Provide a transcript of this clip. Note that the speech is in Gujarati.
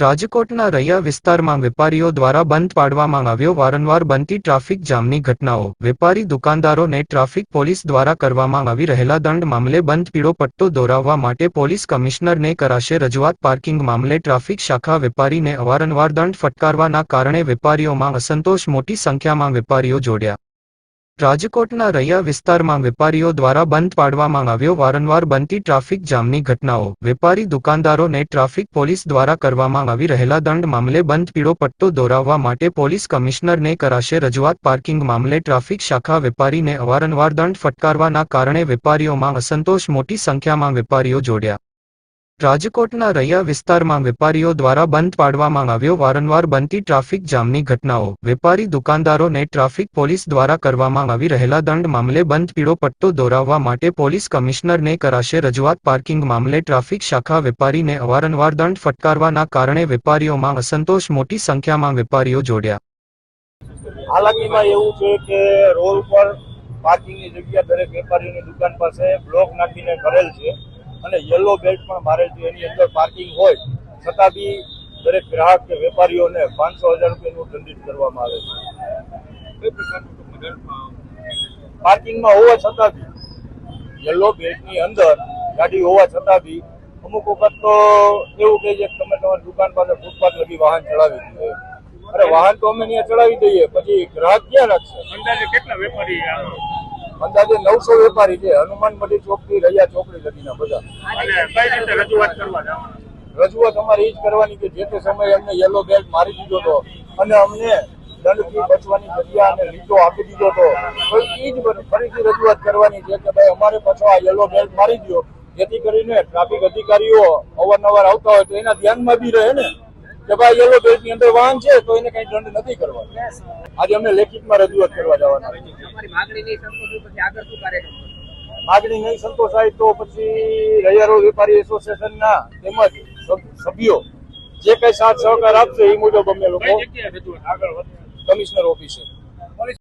રાજકોટના રૈયા વિસ્તારમાં વેપારીઓ દ્વારા બંધ પાડવામાં આવ્યો વારંવાર બનતી ટ્રાફિક જામની ઘટનાઓ. વેપારી દુકાનદારોને ટ્રાફિક પોલીસ દ્વારા કરવામાં આવી રહેલા દંડ મામલે બંધ પીળો પટ્ટો દોરાવવા માટે પોલીસ કમિશનરને કરાશે રજૂઆત. પાર્કિંગ મામલે ટ્રાફિક શાખા વેપારીને અવારનવાર દંડ ફટકારવાના કારણે વેપારીઓમાં અસંતોષ મોટી સંખ્યામાં વેપારીઓ જોડ્યા. રાજકોટના રૈયા વિસ્તારમાં વેપારીઓ દ્વારા બંધ પાડવામાં આવ્યો વારંવાર બનતી ટ્રાફિક જામની ઘટનાઓ. વેપારી દુકાનદારોને ટ્રાફિક પોલીસ દ્વારા કરવામાં આવી રહેલા દંડ મામલે બંધ પીળો પટ્ટો દોરાવવા માટે પોલીસ કમિશનરને કરાશે રજૂઆત. પાર્કિંગ મામલે ટ્રાફિક શાખા વેપારીને અવારનવાર દંડ ફટકારવાના કારણે વેપારીઓમાં અસંતોષ મોટી સંખ્યામાં વેપારીઓ જોડ્યા. રાજકોટના રૈયા વિસ્તારમાં વેપારીઓ દ્વારા બંધ પાડવામાં આવ્યો વારંવાર બનતી ટ્રાફિક જામની ઘટનાઓ. વેપારી દુકાનદારોને ટ્રાફિક પોલીસ દ્વારા કરવામાં આવી રહેલા દંડ મામલે બંધ પીળો પટ્ટો દોરાવવા માટે પોલીસ કમિશનરને કરાશે રજૂઆત. પાર્કિંગ મામલે ટ્રાફિક શાખા વેપારીને અવારનવાર દંડ ફટકારવાના કારણે વેપારીઓમાં અસંતોષ મોટી સંખ્યામાં વેપારીઓ જોડ્યા. હાલાકીમાં એવું છે કે રોડ પર પાર્કિંગની જગ્યા દરેક વેપારીઓની દુકાન પાસે બ્લોક નાખીને કરેલ છે. અને યલો બેલ્ટ પણ મારેલ છે એની અંદર પાર્કિંગ હોય છતાં બી દરેક ગ્રાહક કે વેપારીઓને પાંચસો હજાર રૂપિયાનું દંડિત કરવામાં આવે છે. પાર્કિંગમાં હોવા છતાં બી યલો બેલ્ટની અંદર ગાડી હોવા છતાં બી અમુક વખત તો એવું કહે છે કે તમે તમારી દુકાન પાસે ફૂટપાથ લગી વાહન ચલાવી દીધું અરે વાહન તો અમે ત્યાં ચડાવી દઈએ પછી ગ્રાહક ક્યાં રાખશે? અંદાજે કેટલા વેપારી અંદાજે નવસો વેપારી છે. હનુમાન મંદિર ચોકડી રહ્યા ચોકડી લગીના બધા. રજૂઆત કરવા જવાના? રજૂઆત અમારે એ જ કરવાની કે જે તે સમયે અમને યલો બેલ્ટ મારી દીધો હતો અને અમને દંડથી બચવાની જગ્યા અને લીટો આપી દીધો હતો. તો એ જ ફરીથી રજૂઆત કરવાની છે કે ભાઈ અમારે પાછો આ યલો બેલ્ટ મારી દો જેથી કરીને ટ્રાફિક અધિકારીઓ અવારનવાર આવતા હોય તો એના ધ્યાનમાં બી રહે ને. કે ભાઈ યલો બેલ્ટની અંદર વાહન છે તો એને કઈ દંડ નથી કરવાનો. આજે અમે લેખિતમાં રજૂઆત કરવા જવાના. માંગણી નહીં સંતોષાય તો પછી રૈયારો વેપારી એસોસિએશનના તેમજ સભ્યો જે કઈ સાથ સહકાર આપશે એ મુજબ અમે લોકો કમિશનર ઓફિસે.